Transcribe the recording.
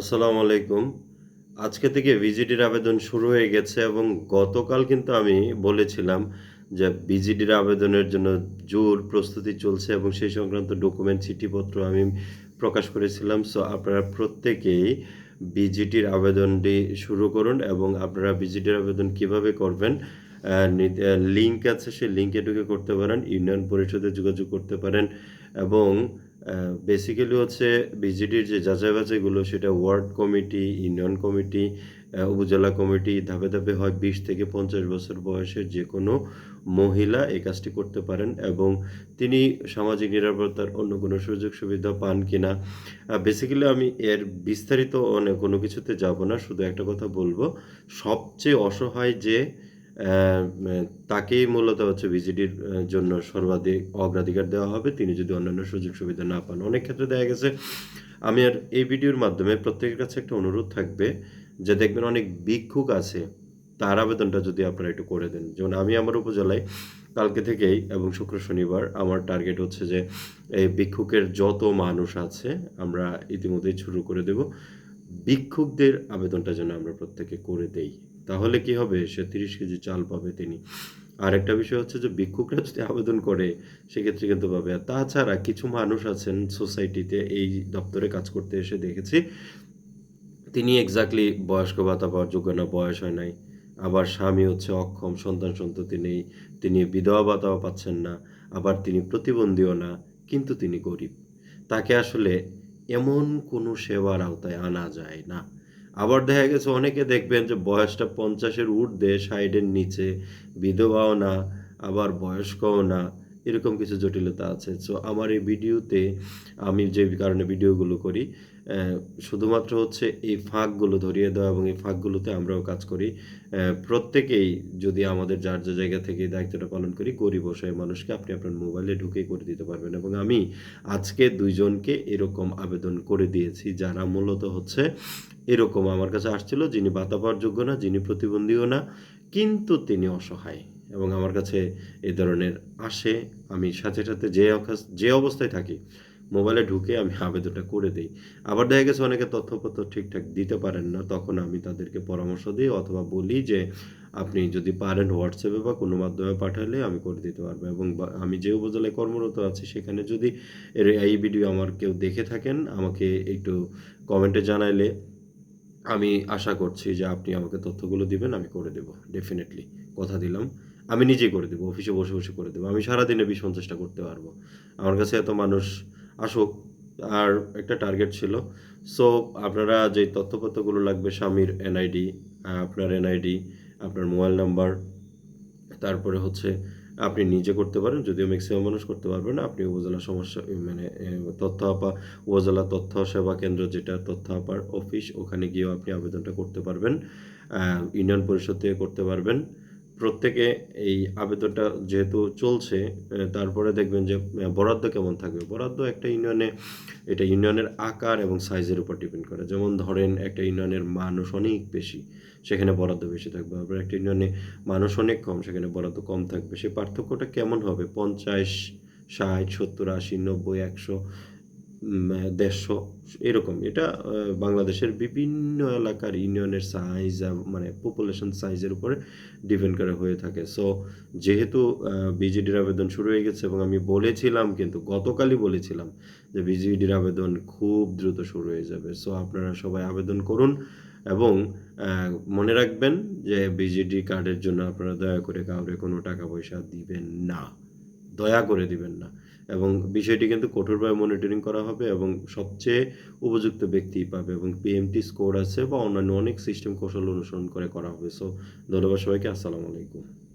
আসসালামু আলাইকুম। আজকে থেকে ভিজিটির আবেদন শুরু হয়ে গেছে এবং গতকাল কিন্তু আমি বলেছিলাম যে ভিজিডির আবেদনের জন্য জোর প্রস্তুতি চলছে এবং সেই সংক্রান্ত ডকুমেন্ট, চিঠিপত্র আমি প্রকাশ করেছিলাম। সো আপনারা প্রত্যেকেই বিজিটির আবেদনটি শুরু করুন এবং আপনারা বিজিটির আবেদন কীভাবে করবেন লিঙ্ক আছে, সেই লিঙ্কে ঢুকে করতে পারেন, ইউনিয়ন পরিষদে যোগাযোগ করতে পারেন এবং বেসিক্যালি হচ্ছে বিজিডির যে যাচাই বাছাইগুলো সেটা ward committee union committee upazila committee ধাপে ধাপে হয় বিশ থেকে পঞ্চাশ বছর বয়সের যে কোনো মহিলা এই কাজটি করতে পারেন এবং তিনি সামাজিক নিরাপত্তার অন্য কোনো সুযোগ সুবিধা পান কিনা। বেসিক্যালি আমি এর বিস্তারিত অনেক কোনো কিছুতে যাব না, শুধু একটা কথা বলব, সবচেয়ে অসহায় যে তাকেই মূলত হচ্ছে ভিজিটির জন্য সর্বাধিক অগ্রাধিকার দেওয়া হবে। তিনি যদি অন্যান্য সুযোগ সুবিধা না পান, অনেক ক্ষেত্রে দেখা গেছে, আমি আর এই ভিডিওর মাধ্যমে প্রত্যেকের কাছে একটা অনুরোধ থাকবে যে দেখবেন অনেক ভিক্ষুক আছে, তার আবেদনটা যদি আপনারা একটু করে দেন। যেমন আমি আমার উপজেলায় কালকে থেকেই এবং শুক্র শনিবার আমার টার্গেট হচ্ছে যে এই ভিক্ষুকের যত মানুষ আছে আমরা ইতিমধ্যেই শুরু করে দেব। ভিক্ষুকদের আবেদনটা যেন আমরা প্রত্যেকে করে দেই। তাহলে কি হবে? সে তিরিশ কেজি চাল পাবে তিনি। আর একটা বিষয় হচ্ছে যে ভিক্ষুকরা যদি আবেদন করে, সেক্ষেত্রে কিন্তু পাবে। আর তাছাড়া কিছু মানুষ আছেন সোসাইটিতে, এই দপ্তরে কাজ করতে এসে দেখেছি, তিনি এক্স্যাক্টলি বয়স্ক ভাতা পাওয়ার যোগ্য না, বয়স হয় নাই। আবার স্বামী হচ্ছে অক্ষম, সন্তান সন্ততি নেই, তিনি বিধবা ভাতাও পাচ্ছেন না, আবার তিনি প্রতিবন্ধীও না, কিন্তু তিনি গরিব। তাকে আসলে এমন কোনো সেবার আওতায় আনা যায় না। আবার দেখা গেছে অনেকে দেখবেন যে বয়সটা পঞ্চাশের ঊর্ধ্বে সাইডের নিচে, বিধবাও না, আবার বয়স্কও না। এরকম কিছু জটিলতা আছে। সো আমার এই ভিডিওতে আমি যে কারণে ভিডিওগুলো করি শুধুমাত্র হচ্ছে এই ফাঁকগুলো ধরিয়ে দেওয়া এবং এই ফাঁকগুলোতে আমরাও কাজ করি। প্রত্যেকেই যদি আমাদের যার যে জায়গা থেকে দায়িত্বটা পালন করি, গরিব অসহায় মানুষকে আপনি আপনার মোবাইলে ঢুকেই করে দিতে পারবেন এবং আমি আজকে দুইজনকে এরকম আবেদন করে দিয়েছি, যারা মূলত হচ্ছে এরকম আমার কাছে আসছিল। যিনি বাতা পাওয়ার যোগ্য না, যিনি প্রতিবন্ধীও না, কিন্তু তিনি অসহায়। এবং আমার কাছে এই ধরনের আসে। আমি সাথে সাথে যে যে অবস্থায় থাকি, মোবাইলে ঢুকে আমি আবেদনটা করে দিই। আবার দেখা গেছে অনেকে তথ্যপত্র ঠিকঠাক দিতে পারেন না, তখন আমি তাদেরকে পরামর্শ দিই অথবা বলি যে, আপনি যদি পারেন হোয়াটসঅ্যাপে বা কোনো মাধ্যমে পাঠালে আমি করে দিতে পারব। এবং আমি যে উপজেলায় কর্মরত আছি, সেখানে যদি এর এই ভিডিও আমার কেউ দেখে থাকেন, আমাকে একটু কমেন্টে জানাইলে, আমি আশা করছি যে আপনি আমাকে তথ্যগুলো দিবেন, আমি করে দেবো। ডেফিনেটলি কথা দিলাম। আমি নিজেই করে দেবো, অফিসে বসে বসে করে দেবো। আমি সারাদিনে বিশ পঞ্চাশটা করতে পারব। আমার কাছে এত মানুষ আসুক, আর একটা টার্গেট ছিল। সো আপনারা যে তথ্যপত্রগুলো লাগবে, স্বামীর এনআইডি আপনার এনআইডি আপনার মোবাইল নাম্বার তারপরে হচ্ছে আপনি নিজে করতে পারেন, যদিও ম্যাক্সিমাম মানুষ করতে পারবে না, আপনি উপজেলা সমস্যা মানে তথ্য আপা, উপজেলা তথ্য সেবা কেন্দ্র যেটা, তথ্য আপার অফিস ওখানে গিয়েও আপনি আবেদনটা করতে পারবেন। ইউনিয়ন পরিষদ থেকে করতে পারবেন। প্রত্যেকে এই আবেদনটা যেহেতু চলছে তারপরে দেখবেন যে বরাদ্দ কেমন থাকবে? বরাদ্দ একটা ইউনিয়নে, এটা ইউনিয়নের আকার এবং সাইজের উপর ডিপেন্ড করে। যেমন ধরেন, একটা ইউনিয়নের মানুষ অনেক বেশি, সেখানে বরাদ্দ বেশি থাকবে। আবার একটা ইউনিয়নে মানুষ অনেক কম, সেখানে বরাদ্দ কম থাকবে। সেই পার্থক্যটা কেমন হবে? পঞ্চাশ, ষাট, সত্তর, আশি, নব্বই, একশো দেড়শো, এরকম। এটা বাংলাদেশের বিভিন্ন এলাকার ইউনিয়নের সাইজ মানে পপুলেশন সাইজের উপরে ডিপেন্ড করে হয়ে থাকে। সো যেহেতু বিজিডির আবেদন শুরু হয়ে গেছে এবং আমি বলেছিলাম, কিন্তু গতকালই বলেছিলাম যে বিজিডির আবেদন খুব দ্রুত শুরু হয়ে যাবে। সো আপনারা সবাই আবেদন করুন এবং মনে রাখবেন যে বিজিডি কার্ডের জন্য আপনারা দয়া করে কাউরে কোনো টাকা পয়সা দিবেন না। দয়া করে দিবেন না। এবং বিষয়টি কিন্তু কঠোরভাবে মনিটরিং করা হবে এবং সবচেয়ে উপযুক্ত ব্যক্তি পাবে এবং পিএমটি স্কোর আছে বা অন্যান্য অনেক সিস্টেম কৌশল অনুসরণ করে করা হবে। সো ধন্যবাদ সবাইকে, আসসালামু আলাইকুম।